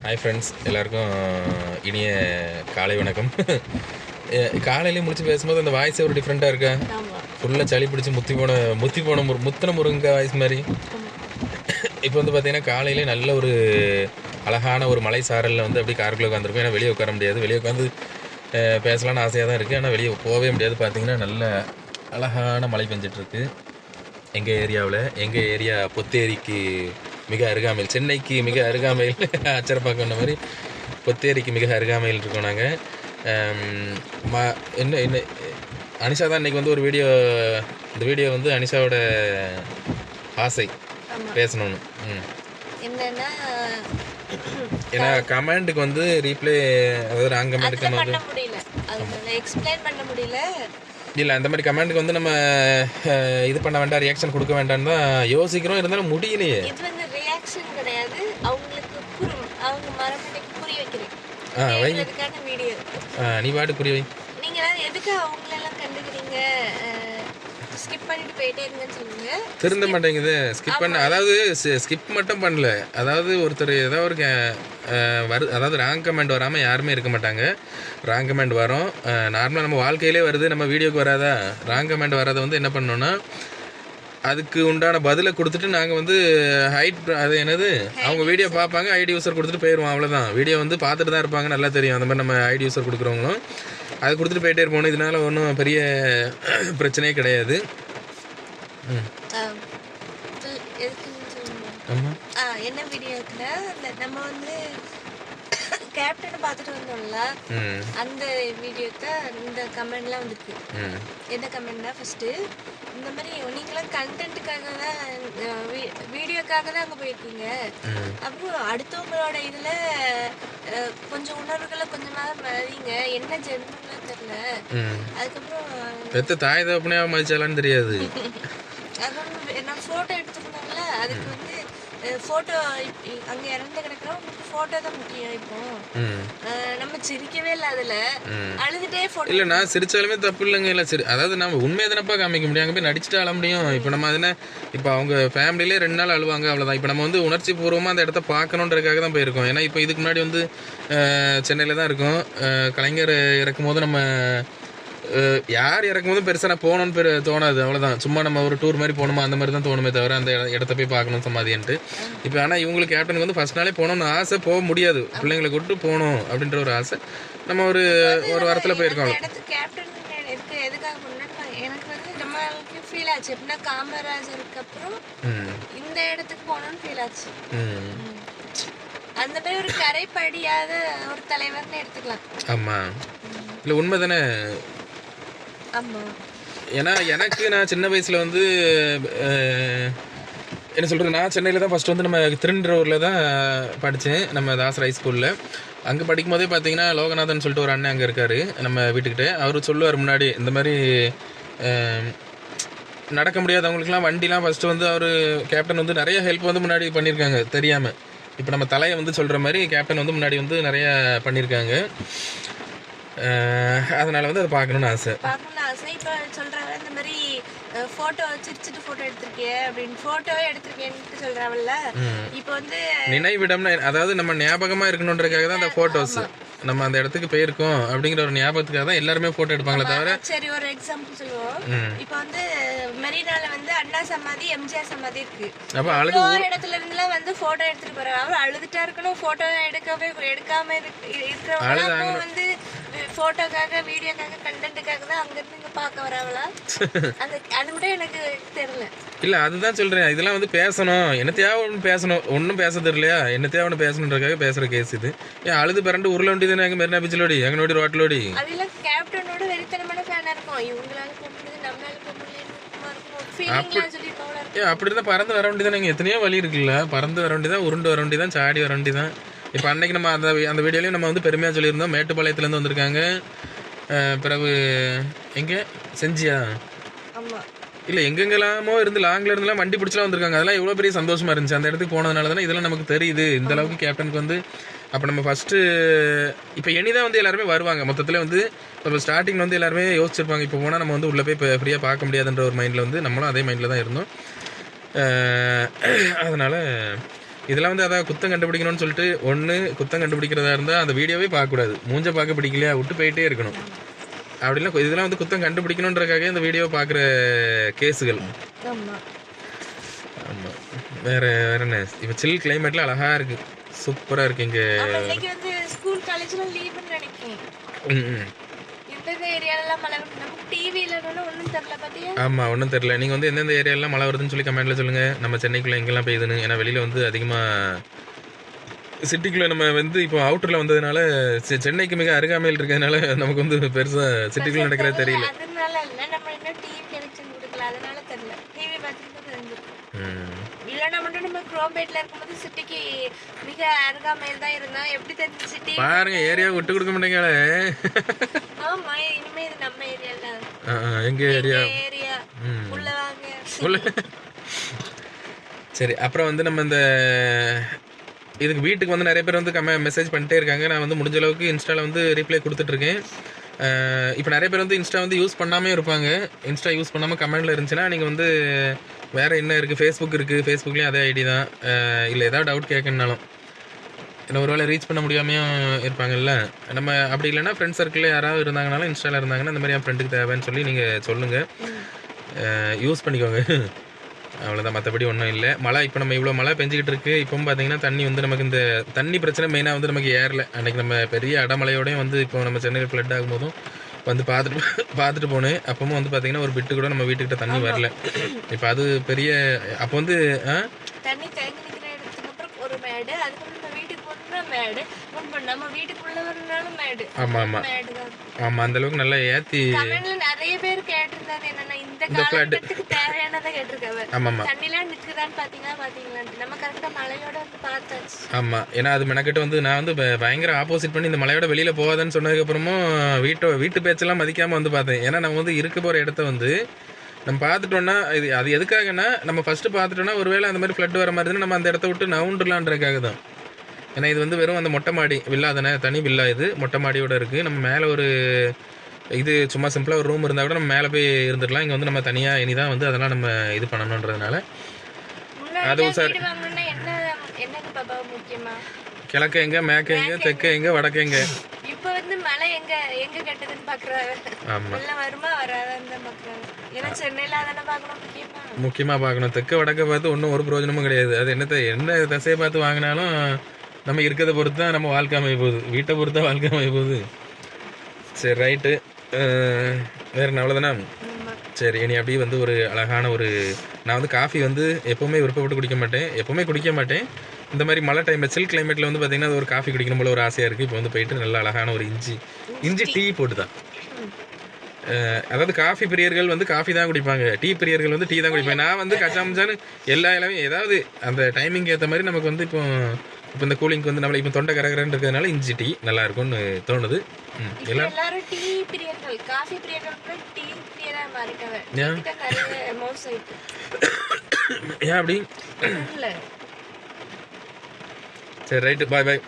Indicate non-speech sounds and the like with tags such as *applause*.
Hi friends எல்லாருக்கும் இனிய காலை வணக்கம். காலையிலேயே முடிச்சு பேசும்போது அந்த வாய்ஸே ஒரு டிஃப்ரெண்ட்டாக இருக்கா? ஃபுல்லாக சளி பிடிச்சி முத்தி போன முத்தி போன முரு முத்தின முருங்கா வாய்ஸ் மாதிரி. இப்போ வந்து பார்த்தீங்கன்னா காலையிலே நல்ல ஒரு அழகான ஒரு மலை சாரலில் வந்து அப்படியே காருக்குள்ளே உட்காந்துருக்கோம் ஏன்னா வெளியே உட்கார முடியாது. வெளியே உட்காந்து அஹ், பேசலாம்னு ஆசையாக தான் இருக்குது ஆனால் வெளியே போகவே முடியாது. பார்த்தீங்கன்னா நல்ல அழகான மழை பெஞ்சிட்ருக்கு எங்கள் ஏரியாவில் எங்கள் ஏரியா பொத்தேரிக்கு மிக அருகாமையில் சென்னைக்கு மிக அருகாமையில் *laughs* அச்சரப்பாக்கம் மாதிரி பொத்தேரிக்கு மிக அருகாமையில் இருக்கோம் நாங்கள் ம என்ன என்ன அனிஷா தான் இன்றைக்கி வந்து ஒரு வீடியோ இந்த வீடியோ வந்து அனிஷாவோட ஆசை பேசணும்னு. ம். என்னன்னா ஏன்னா கமெண்ட்டுக்கு வந்து ரீப்ளே அதாவது நம்ம வந்து பண்ண முடியல. அது எக்ஸ்பிளைன் பண்ண முடியல. இல்லை அந்த மாதிரி கமெண்ட்டுக்கு வந்து நம்ம இது பண்ண வேண்டாம் ரியாக்ஷன் கொடுக்க வேண்டாம்னு தான் யோசிக்கிறோம். இருந்தாலும் முடியலையே. இது வந்து ரியாக்ஷன் கிடையாது அவங்களுக்கு புரி அவங்க மரமண்டைக்கு புரிய வைக்கிறேன் ஆ வை. வீடியோ. நீ பாட்டு புரிய வை. நீங்க எல்லாம் எதுக்கு அவங்களெல்லாம் கண்டுக்கிறீங்க? ஸ்கிப் பண்ணிட்டு போயிட்டே இருங்கன்னு சொல்லுங்க. திருந்த மாட்டேங்குது. ஸ்கிப் பண்ண அதாவது ஸ்கிப் மட்டும் பண்ணல. அதாவது ஒருத்தர் ஏதோ ஒரு வரு அதாவது ராங் கமெண்ட் வராமல் யாருமே இருக்க மாட்டாங்க. ராங் கமெண்ட் வரும். நார்மலாக நம்ம வாழ்க்கையிலே வருது நம்ம வீடியோக்கு வராதா? ராங் கமெண்ட் வராதை வந்து என்ன பண்ணோம்னா அதுக்கு உண்டான பதிலை கொடுத்துட்டு நாங்கள் வந்து ஹைட் அது என்னது? அவங்க வீடியோ பார்ப்பாங்க ஐடி யூசர் கொடுத்துட்டு போயிடுவோம் அவ்வளோதான் வீடியோ வந்து பார்த்துட்டு தான் இருப்பாங்க நல்லா தெரியும். அந்த மாதிரி நம்ம ஐடி யூசர் கொடுக்குறவங்களும். அது கொடுத்துட்டு போயிட்டே இருப்போம். இதனால ஒன்றும் பெரிய *clears throat* பிரச்சனையே கிடையாது. என்ன வீடியோக்குன்னா நம்ம வந்து கேப்டனை பார்த்துட்டு வந்தோம்ல அந்த வீடியோக்கு இந்த கமெண்ட்லாம் வந்திருக்கு. என்ன கமெண்ட்னா ஃபர்ஸ்ட்டு இந்த மாதிரி நீங்களாம் கண்டென்ட்டுக்காக தான் வீடியோக்காக தான் அங்கே போயிருக்கீங்க. அப்புறம் அடுத்தவங்களோட இதில் கொஞ்சம் உணர்வுகளை கொஞ்சமாக மதிங்க என்ன ஜென்மம்லாம் தெரில அதுக்கப்புறம் பெத்த தாய் தகப்பனே மதிச்சாலான்னு தெரியாது. *laughs* அதுவும் நான் ஃபோட்டோ எடுத்துருந்தோம்ல அதுக்கு வந்து ஃபோட்டோ அங்கே இறந்து கிடக்கிறோம் ஃபோட்டோ தான் முக்கியம் இப்போ. நம்ம சிரிக்கவே இல்லை அதில். அழுதுட்டே ஃபோட்டோ இல்லை நான் சிரிச்சாலுமே தப்பு இல்லைங்க. இல்லை சரி அதாவது நம்ம உண்மையை தானப்பா காமிக்க முடியும். அங்கே போய் நடிச்சுட்டு அழ முடியும். இப்போ நம்ம அதுனா இப்போ அவங்க ஃபேமிலியிலே ரெண்டு நாள் அழுவாங்க அவ்வளோதான் இப்போ நம்ம வந்து உணர்ச்சி பூர்வமாக அந்த இடத்த பார்க்கணுன்றதுக்காக தான் போயிருக்கோம். ஏன்னா இப்போ இதுக்கு முன்னாடி வந்து சென்னையில் தான் இருக்கோம். கலைஞர் இறக்கும் போது நம்ம யார் இறக்கும் போதும் பெருசாக நான் போகணும்னு பெரு தோணாது. அவ்வளோதான் சும்மா நம்ம ஒரு டூர் மாதிரி போகணுமா? அந்த மாதிரி தான் தோணுமே தவிர அந்த இட- இடத்த போய் பார்க்கணும் சமாதின்ட்டு. இப்போ ஆனால் இவங்களுக்கு கேப்டனுக்கு வந்து ஃபர்ஸ்ட் நாளே போகணும்னு ஆசை போக முடியாது. பிள்ளைங்களை கூப்பிட்டு போகணும் அப்படின்ற ஒரு ஆசை. நம்ம ஒரு ஒரு வாரத்தில் போயிருக்கோம் எனக்கு வந்து நம்மளுக்கு ஃபீல் ஆச்சு. எப்படின்னா காமராஜருக்கு அப்புறம் ம். இந்த இடத்துக்கு போகணும்னு ஃபீல் ஆச்சு. ம். ம். அந்த மாதிரி ஒரு கரைப்படியாத ஒரு தலைவர்னு எடுத்துக்கலாம். ஆமாம் இல்லை உண்மை தானே ஆமா ஏன்னா எனக்கு நான் சின்ன வயசில் வந்து என்ன சொல்கிறது நான் சென்னையில் தான் ஃபஸ்ட்டு வந்து நம்ம திருநின்றவூரில் தான் படித்தேன் நம்ம தாசர் ஹை ஸ்கூலில் அங்கே படிக்கும் போதே பார்த்தீங்கன்னா லோகநாதன் சொல்லிட்டு ஒரு அண்ணன் அங்கே இருக்கார் நம்ம வீட்டுக்கிட்ட. அவர் சொல்லுவார் முன்னாடி இந்த மாதிரி நடக்க முடியாதவங்களுக்குலாம் வண்டிலாம் ஃபஸ்ட்டு வந்து அவர் கேப்டன் வந்து நிறைய ஹெல்ப் வந்து முன்னாடி பண்ணியிருக்காங்க தெரியாமல் இப்போ நம்ம தலையை வந்து சொல்கிற மாதிரி கேப்டன் வந்து முன்னாடி வந்து நிறைய பண்ணியிருக்காங்க அதனால வந்து அதை பார்க்கணுன்னு ஆசை. ஆசை இப்போ சொல்றாங்க இந்த மாதிரி ஃபோட்டோ சிரிச்சிட்டு ஃபோட்டோ எடுத்திருக்கிய அப்படின்னு ஃபோட்டோவே எடுத்திருக்கேன்ட்டு சொல்றாவல்ல ம். இப்போ வந்து நினைவிடம்னு அதாவது நம்ம ஞாபகமா இருக்கணுன்றதுக்காக தான் அந்த போட்டோஸ் நம்ம அந்த இடத்துக்கு போயிருக்கோம் அப்படிங்கிற ஒரு ஞாபகத்துக்காக தான் எல்லாருமே போட்டோ எடுப்பாங்களே தவிர சரி ஒரு எக்ஸாம்பிள் சொல்லுவோம். இப்போ வந்து மெரினால வந்து அண்ணா சமாதி எம்ஜிஆர் சமாதி இருக்கு. அப்போ அழுது இடத்துல இருந்துலாம் வந்து போட்டோ எடுத்துட்டு போறாங்க. அவர் அழுதுட்டா இருக்கணும் போட்டோ எடுக்கவே எடுக்காம இருக்கு- இருக்கிறவங்க வந்து போட்டோக்காக வீடியோக்காக கண்டென்ட்டுக்காக தான் அங்க இருந்து இங்க பார்க்க வராங்களா *laughs* அந்த அது கூட எனக்கு தெரியல. இல்ல அதுதான் சொல்றேன். இதெல்லாம் வந்து பேசணும். என்னத்தையா ஒன்று பேசணும்? ஒன்றும் பேச தெரியலையா? என்னத்தையா ஒன்று பேசணுன்றதுக்காக பேசுற கேஸ் இது. ஏன் அழுது பிறண்டு உருள வேண்டியது எங்க மெரினா பீச்சிலோடி எங்க நோடி ரோட்டிலோடி அதெல்லாம் கேப்டனோட வெறித்தனமான ஃபேனா இருக்கும். இவங்களால முடியுது நம்மளால அப்படி இருந்தால் பறந்து வர வேண்டியதானே எத்தனையோ வழி இருக்குல்ல. பறந்து வர வேண்டியதான் உருண்டு வர வேண்டியதான் சாடி வர வேண்டியதான் இப்போ அன்னைக்கு நம்ம அந்த அந்த வீடியோலையும் நம்ம வந்து பெருமையாக சொல்லியிருந்தோம். மேட்டுப்பாளையத்துலேருந்து வந்திருக்காங்க. பிறகு எங்கே? செஞ்சியா? இல்லை எங்கெங்கெல்லாமோ இருந்து லாங்ல இருந்துலாம் வண்டி பிடிச்சலாம் வந்திருக்காங்க. அதெல்லாம் எவ்வளோ பெரிய சந்தோஷமா இருந்துச்சு. அந்த இடத்துக்கு போனதுனால தானே இதெல்லாம் நமக்கு தெரியுது. இந்த அளவுக்கு கேப்டனுக்கு வந்து அப்போ நம்ம ஃபஸ்ட்டு இப்போ தான் வந்து எல்லாருமே வருவாங்க. மொத்தத்தில் வந்து இப்போ ஸ்டார்டிங் வந்து எல்லாருமே யோசிச்சிருப்பாங்க. இப்போ போனால் நம்ம வந்து உள்ளே போய் இப்போ ஃப்ரீயாக பார்க்க முடியாதுன்ற ஒரு மைண்டில் வந்து நம்மளும் அதே மைண்டில் தான் இருந்தோம். அதனால இதெல்லாம் வந்து அதான் குத்தம் கண்டுபிடிக்கணும்னு சொல்லிட்டு ஒன்று குத்தம் கண்டுபிடிக்கிறதா இருந்தால் அந்த வீடியோவே பார்க்கக்கூடாது. மூஞ்ச பார்க்க பிடிக்கலையா? விட்டு போயிட்டே இருக்கணும். அப்படிலாம் இதெல்லாம் வந்து குத்தம் கண்டுபிடிக்கணுன்றக்காக இந்த வீடியோ பார்க்குற கேஸுகள். ஆமா. ஆமாம் வேற வேற என்ன? இப்போ சில் கிளைமேட்ல அழகா இருக்கு. சூப்பராக இருக்கு இங்கே. ஸ்கூல் காலேஜ்ல லீவுன்னு நினைக்கிறேன். ம் ம் எந்தெந்த ஏரியாலலாம் மழை வருது நமக்கு டிவியில ஒன்றும் தெரியல பாத்தியா? ஆமாம் ஒன்றும் தெரில நீங்கள் வந்து எந்தெந்த ஏரியாலாம் மழை வருதுன்னு சொல்லி கமெண்ட்டில் சொல்லுங்கள் நம்ம சென்னைக்குள்ளே எங்கெல்லாம் பெய்யுதுன்னு. ஏன்னா வெளியில் வந்து அதிகமாக சிட்டிக்குள்ளே நம்ம வந்து இப்போ அவுட்டரில் வந்ததுனால சென்னைக்கு மிக அருகாமையில் இருக்கிறதுனால நமக்கு வந்து பெருசாக சிட்டிக்குள்ளே நடக்கிறதே தெரியல. அதனால இல்ல. நம்ம இன்னும் டிவி கனெக்ஷன் கொடுக்கல அதனால தெரியல டிவி பார்த்துட்டு தெரிஞ்சிருக்கும் இல்லைன்னா மட்டும் நம்ம குரோம்பேட்ல இருக்கும்போது சிட்டிக்கு மிக அருகாமையில் தான் இருந்தோம் எப்படி தெரிஞ்சு சிட்டி பாருங்க ஏரியா விட்டு கொடுக்க மாட்டேங்களே ஆமா இனிமே இது நம்ம ஏரியால எங்கள் ஏரியா ஏரியா உள்ள வாங்க. உள்ள. சரி அப்புறம் வந்து நம்ம இந்த இதுக்கு வீட்டுக்கு வந்து நிறைய பேர் வந்து கமெ மெசேஜ் பண்ணிட்டே இருக்காங்க. நான் வந்து முடிஞ்ச அளவுக்கு இன்ஸ்டாவில் வந்து ரீப்ளை கொடுத்துட்ருக்கேன் இப்போ நிறைய பேர் வந்து இன்ஸ்டா வந்து யூஸ் பண்ணாமே இருப்பாங்க. இன்ஸ்டா யூஸ் பண்ணாமல் கமெண்டில் இருந்துச்சுன்னா நீங்கள் வந்து வேறு என்ன இருக்குது ஃபேஸ்புக் இருக்குது ஃபேஸ்புக்லேயும் அதே ஐடி தான். இல்லை ஏதாவது டவுட் கேட்கணுனாலும் இல்லை ஒருவேளை ரீச் பண்ண முடியாமையும் இருப்பாங்கல்ல. நம்ம அப்படி இல்லைன்னா ஃப்ரெண்ட் சர்க்கிளில் யாராவது இருந்தாங்கனாலும் இன்ஸ்டாவில் இருந்தாங்கன்னா இந்த மாதிரி என் ஃப்ரெண்டுக்கு தேவைன்னு சொல்லி நீங்கள் சொல்லுங்கள் யூஸ் பண்ணிக்கோங்க. அவ்வளோதான் மற்றபடி ஒன்றும் இல்லை. மழை இப்போ நம்ம இவ்வளோ மழை பெஞ்சிக்கிட்டு இருக்கு. இப்பவும் பார்த்தீங்கன்னா தண்ணி வந்து நமக்கு இந்த தண்ணி பிரச்சனை மெயினாக வந்து நமக்கு ஏறல. அன்னைக்கு நம்ம பெரிய அடமலையோடய வந்து இப்போ நம்ம சென்னையில் ஃப்ளட் ஆகும்போதும் வந்து பார்த்துட்டு பார்த்துட்டு போனேன். அப்பவும் வந்து பார்த்தீங்கன்னா ஒரு பிட்டு கூட நம்ம வீட்டுக்கிட்ட தண்ணி வரல. இப்போ அது பெரிய அப்போ வந்து ஆ? ஒரு மேடு. நம்ம வீட்டுக்குள்ள வரனாலும் மேடு. நல்லா ஏற்றி கமெண்ட்ல நிறைய பேர் கேட்டிருந்தாரு என்னன்னா இந்த காலகட்டத்துக்கு தேவையானதை கேட்டிருக்காங்க ஆமாம் ஆமாம் தண்ணிலாம் நிக்குதான்னு பாத்தீங்களா பாத்தீங்களான்ட்டு. நம்ம கரெக்டா மழையோட வந்து பார்த்தாச்சு. ஆமாம் ஏன்னா அது மெனக்கிட்ட வந்து நான் வந்து பயங்கர ஆப்போசிட் பண்ணி இந்த மலையோட வெளியில் போகாதன்னு சொன்னதுக்கப்புறமும் வீட்டை வீட்டு பேச்செல்லாம் மதிக்காமல் வந்து பார்த்தேன். ஏன்னா நம்ம வந்து இருக்க போகிற இடத்த வந்து நம்ம பார்த்துட்டோம்னா இது அது எதுக்காகனா நம்ம ஃபஸ்ட்டு பார்த்துட்டோம்னா ஒருவேளை அந்த மாதிரி ஃப்ளட் வர மாதிரி நம்ம அந்த இடத்த விட்டு நவுண்டுலான்றதுக்காக தான். ஏன்னா இது வந்து வெறும் அந்த மொட்டை மாடி வில்லா தானே தனி வில்லா இது. மொட்டை மாடியோட இருக்குது நம்ம மேலே ஒரு இது சும்மா சிம்பிளாக ஒரு ரூம் இருந்தால் கூட நம்ம மேலே போய் இருந்துடலாம். இங்கே வந்து நம்ம தனியாக இனிதான் வந்து அதெல்லாம் நம்ம இது பண்ணணுன்றதுனால. பாப்பா முக்கியமா? கிழக்க எங்க மேக்க எங்க தெற்க எங்க வடக்க எங்க? இப்ப வந்து மழை எங்க எங்க கெட்டதுன்னு பாக்குறாங்க ஆமாம் வெள்ளம் வருமா வராதான்னு தான் பாக்குறாங்க ஏன்னா சென்னையில அதானே பார்க்கணும் முக்கியமா. முக்கியமாக பார்க்கணும். தெற்க வடக்க பார்த்து ஒன்றும் ஒரு பிரயோஜனமும் கிடையாது. அது என்னத்தை என்ன திசையை பார்த்து வாங்கினாலும் நம்ம இருக்கிறத பொறுத்து தான் நம்ம வாழ்க்கை அமைய போகுது. வீட்டை பொறுத்து வாழ்க்கை அமைய போகுது. சரி ரைட்டு வேறு என்ன? அவ்வளோதானே. சரி இனி அப்படியே வந்து ஒரு அழகான ஒரு நான் வந்து காஃபி வந்து எப்போவுமே விருப்பப்பட்டு குடிக்க மாட்டேன். எப்போவுமே குடிக்க மாட்டேன். இந்த மாதிரி மழை டைமில் சில் கிளைமேட்டில் வந்து பார்த்தீங்கன்னா அது ஒரு காஃபி குடிக்கணும் போல ஒரு ஆசையாக இருக்குது இப்போ வந்து போயிட்டு நல்ல அழகான ஒரு இஞ்சி இஞ்சி டீ போட்டு தான் அதாவது காஃபி பிரியர்கள் வந்து காஃபி தான் குடிப்பாங்க. டீ பிரியர்கள் வந்து டீ தான் குடிப்பாங்க. நான் வந்து கச்சாமச்சான்னு எல்லா எல்லாமே ஏதாவது அந்த டைமிங் ஏற்ற மாதிரி நமக்கு வந்து இப்போ இப்போ இந்த கூலிங்க்கு வந்து நம்மளை இப்போ தொண்டை கரகரன்னு இருக்கிறதுனால இஞ்சி டீ நல்லா இருக்கும்னு தோணுது எல்லாரும்? டீ பிரியர்கள் காஃபி பிரியர்கள் டீ பிரியரா மாறிட்டாங்க. ஏன்? அப்படி? சரி ரைட்டு பாய் பாய்